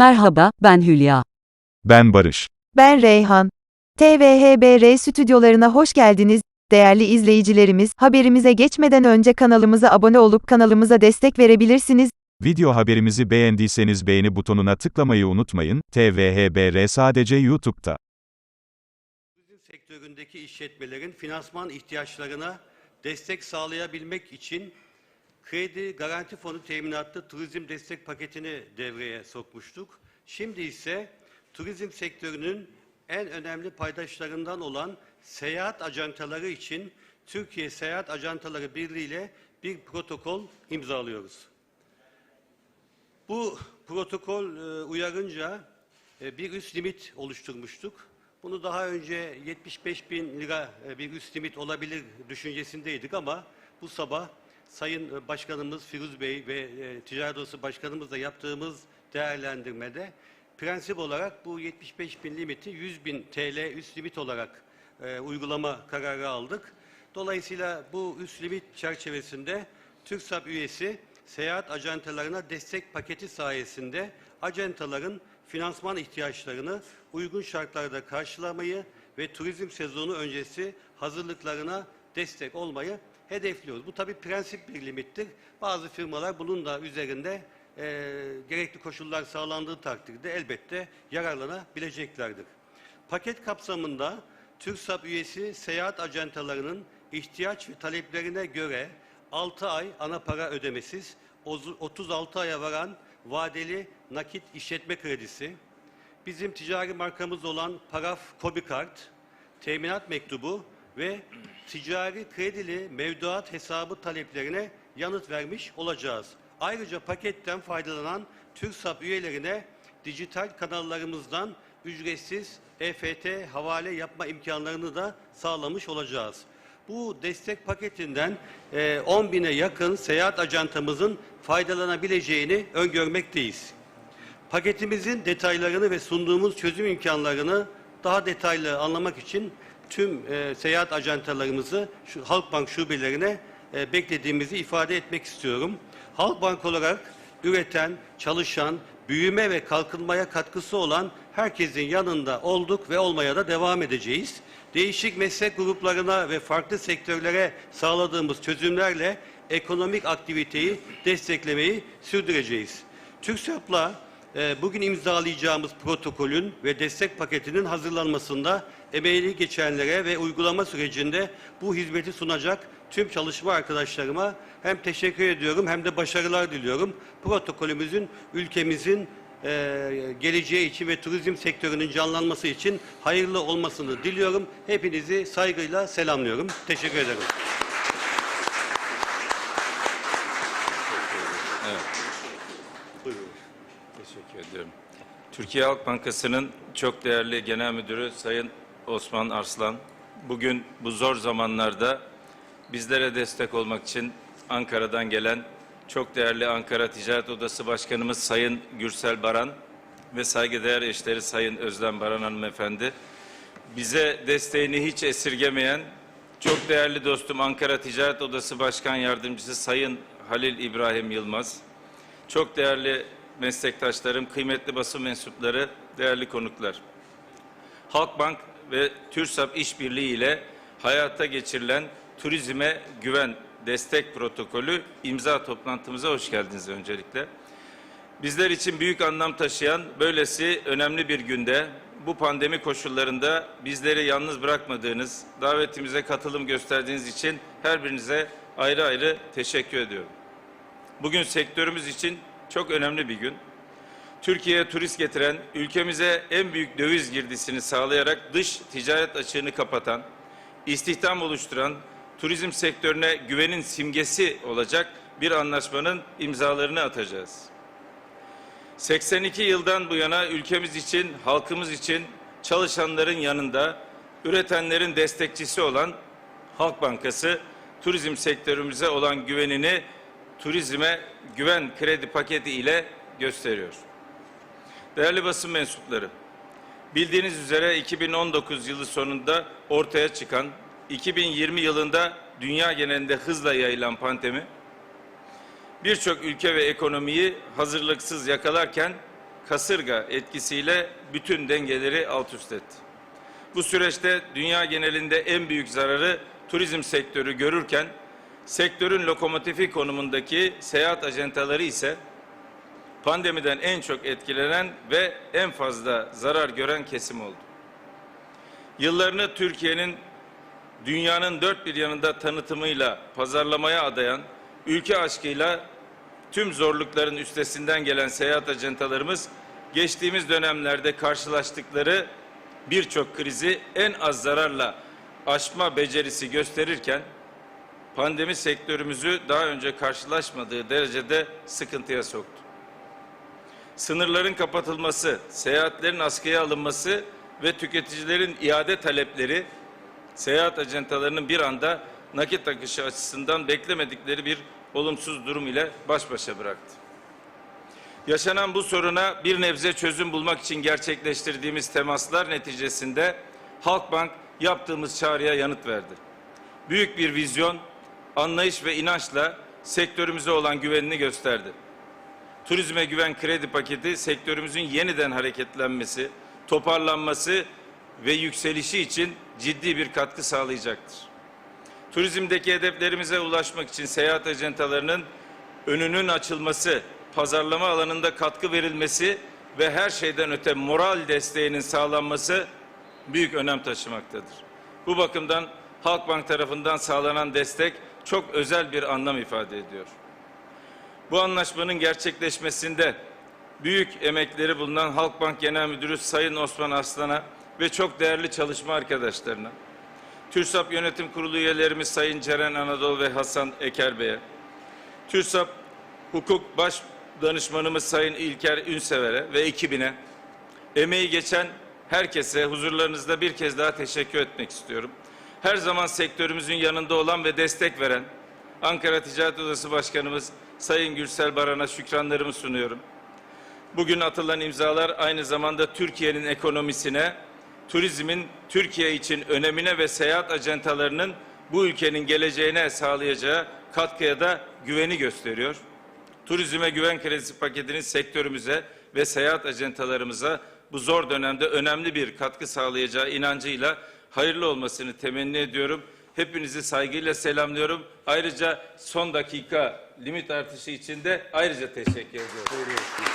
Merhaba, ben Hülya. Ben Barış. Ben Reyhan. TVHBR stüdyolarına hoş geldiniz. Değerli izleyicilerimiz, haberimize geçmeden önce kanalımıza abone olup kanalımıza destek verebilirsiniz. Video haberimizi beğendiyseniz beğeni butonuna tıklamayı unutmayın. TVHBR sadece YouTube'da. Turizm sektöründeki işletmelerin finansman ihtiyaçlarına destek sağlayabilmek için Kredi Garanti Fonu teminatlı turizm destek paketini devreye sokmuştuk. Şimdi ise turizm sektörünün en önemli paydaşlarından olan seyahat ajantaları için Türkiye Seyahat Ajantaları Birliği ile bir protokol imzalıyoruz. Bu protokol e, uyarınca e, bir üst limit oluşturmuştuk. Bunu daha önce 75 bin lira e, bir üst limit olabilir düşüncesindeydik ama bu sabah Sayın e, Başkanımız Firuz Bey ve e, Ticaret Odası Başkanımızla yaptığımız değerlendirmede prensip olarak bu 75 bin limiti 100 bin TL üst limit olarak e, uygulama kararı aldık. Dolayısıyla bu üst limit çerçevesinde TÜRKSAP üyesi seyahat ajantalarına destek paketi sayesinde ajantaların finansman ihtiyaçlarını uygun şartlarda karşılamayı ve turizm sezonu öncesi hazırlıklarına destek olmayı hedefliyoruz. Bu tabii prensip bir limittir. Bazı firmalar bunun da üzerinde eee, gerekli koşullar sağlandığı takdirde elbette yararlanabileceklerdir. Paket kapsamında TÜRKSAP üyesi seyahat ajantalarının ihtiyaç ve taleplerine göre 6 ay ana para ödemesiz, ozu- 36 aya varan vadeli nakit işletme kredisi, bizim ticari markamız olan Paraf Kobi Kart, teminat mektubu ve ticari kredili mevduat hesabı taleplerine yanıt vermiş olacağız. Ayrıca paketten faydalanan TÜRKSAP üyelerine dijital kanallarımızdan ücretsiz EFT havale yapma imkanlarını da sağlamış olacağız. Bu destek paketinden e, 10 bine yakın seyahat ajantamızın faydalanabileceğini öngörmekteyiz. Paketimizin detaylarını ve sunduğumuz çözüm imkanlarını daha detaylı anlamak için tüm e, seyahat ajantalarımızı şu Halkbank şubelerine e, beklediğimizi ifade etmek istiyorum. Halkbank olarak üreten, çalışan, büyüme ve kalkınmaya katkısı olan herkesin yanında olduk ve olmaya da devam edeceğiz. Değişik meslek gruplarına ve farklı sektörlere sağladığımız çözümlerle ekonomik aktiviteyi desteklemeyi sürdüreceğiz. TÜRKSAP'la e, bugün imzalayacağımız protokolün ve destek paketinin hazırlanmasında emeğini geçenlere ve uygulama sürecinde bu hizmeti sunacak tüm çalışma arkadaşlarıma hem teşekkür ediyorum hem de başarılar diliyorum. Protokolümüzün ülkemizin e, geleceği için ve turizm sektörünün canlanması için hayırlı olmasını diliyorum. Hepinizi saygıyla selamlıyorum. Teşekkür ederim. Teşekkür ediyorum. Türkiye Halk Bankası'nın çok değerli Genel Müdürü Sayın Osman Arslan, bugün bu zor zamanlarda bizlere destek olmak için Ankara'dan gelen çok değerli Ankara Ticaret Odası Başkanımız Sayın Gürsel Baran ve saygıdeğer eşleri Sayın Özlem Baran Hanımefendi, bize desteğini hiç esirgemeyen çok değerli dostum Ankara Ticaret Odası Başkan Yardımcısı Sayın Halil İbrahim Yılmaz, çok değerli meslektaşlarım, kıymetli basın mensupları, değerli konuklar. Halkbank ve TÜRSAP işbirliği ile hayata geçirilen turizme güven destek protokolü imza toplantımıza hoş geldiniz öncelikle. Bizler için büyük anlam taşıyan böylesi önemli bir günde bu pandemi koşullarında bizleri yalnız bırakmadığınız, davetimize katılım gösterdiğiniz için her birinize ayrı ayrı teşekkür ediyorum. Bugün sektörümüz için çok önemli bir gün. Türkiye'ye turist getiren, ülkemize en büyük döviz girdisini sağlayarak dış ticaret açığını kapatan, istihdam oluşturan, turizm sektörüne güvenin simgesi olacak bir anlaşmanın imzalarını atacağız. 82 yıldan bu yana ülkemiz için, halkımız için çalışanların yanında, üretenlerin destekçisi olan Halk Bankası, turizm sektörümüze olan güvenini turizme güven kredi paketi ile gösteriyor. Değerli basın mensupları, bildiğiniz üzere 2019 yılı sonunda ortaya çıkan, 2020 yılında dünya genelinde hızla yayılan pandemi, birçok ülke ve ekonomiyi hazırlıksız yakalarken kasırga etkisiyle bütün dengeleri alt üst etti. Bu süreçte dünya genelinde en büyük zararı turizm sektörü görürken sektörün lokomotifi konumundaki seyahat ajantaları ise pandemiden en çok etkilenen ve en fazla zarar gören kesim oldu. Yıllarını Türkiye'nin dünyanın dört bir yanında tanıtımıyla pazarlamaya adayan, ülke aşkıyla tüm zorlukların üstesinden gelen seyahat ajantalarımız geçtiğimiz dönemlerde karşılaştıkları birçok krizi en az zararla aşma becerisi gösterirken pandemi sektörümüzü daha önce karşılaşmadığı derecede sıkıntıya soktu. Sınırların kapatılması, seyahatlerin askıya alınması ve tüketicilerin iade talepleri seyahat ajantalarının bir anda nakit akışı açısından beklemedikleri bir olumsuz durum ile baş başa bıraktı. Yaşanan bu soruna bir nebze çözüm bulmak için gerçekleştirdiğimiz temaslar neticesinde Halkbank yaptığımız çağrıya yanıt verdi. Büyük bir vizyon, anlayış ve inançla sektörümüze olan güvenini gösterdi. Turizme güven kredi paketi sektörümüzün yeniden hareketlenmesi, toparlanması ve yükselişi için ciddi bir katkı sağlayacaktır. Turizmdeki hedeflerimize ulaşmak için seyahat ajantalarının önünün açılması, pazarlama alanında katkı verilmesi ve her şeyden öte moral desteğinin sağlanması büyük önem taşımaktadır. Bu bakımdan Halkbank tarafından sağlanan destek çok özel bir anlam ifade ediyor. Bu anlaşmanın gerçekleşmesinde büyük emekleri bulunan Halkbank Genel Müdürü Sayın Osman Aslan'a ve çok değerli çalışma arkadaşlarına, TÜRSAP Yönetim Kurulu üyelerimiz Sayın Ceren Anadolu ve Hasan Eker Bey'e, TÜRSAP Hukuk Baş Danışmanımız Sayın İlker Ünsever'e ve ekibine, emeği geçen herkese huzurlarınızda bir kez daha teşekkür etmek istiyorum. Her zaman sektörümüzün yanında olan ve destek veren Ankara Ticaret Odası Başkanımız Sayın Gürsel Baran'a şükranlarımı sunuyorum. Bugün atılan imzalar aynı zamanda Türkiye'nin ekonomisine, turizmin Türkiye için önemine ve seyahat ajantalarının bu ülkenin geleceğine sağlayacağı katkıya da güveni gösteriyor. Turizme güven kredisi paketinin sektörümüze ve seyahat ajantalarımıza bu zor dönemde önemli bir katkı sağlayacağı inancıyla hayırlı olmasını temenni ediyorum. Hepinizi saygıyla selamlıyorum. Ayrıca son dakika limit artışı için de ayrıca teşekkür ediyorum.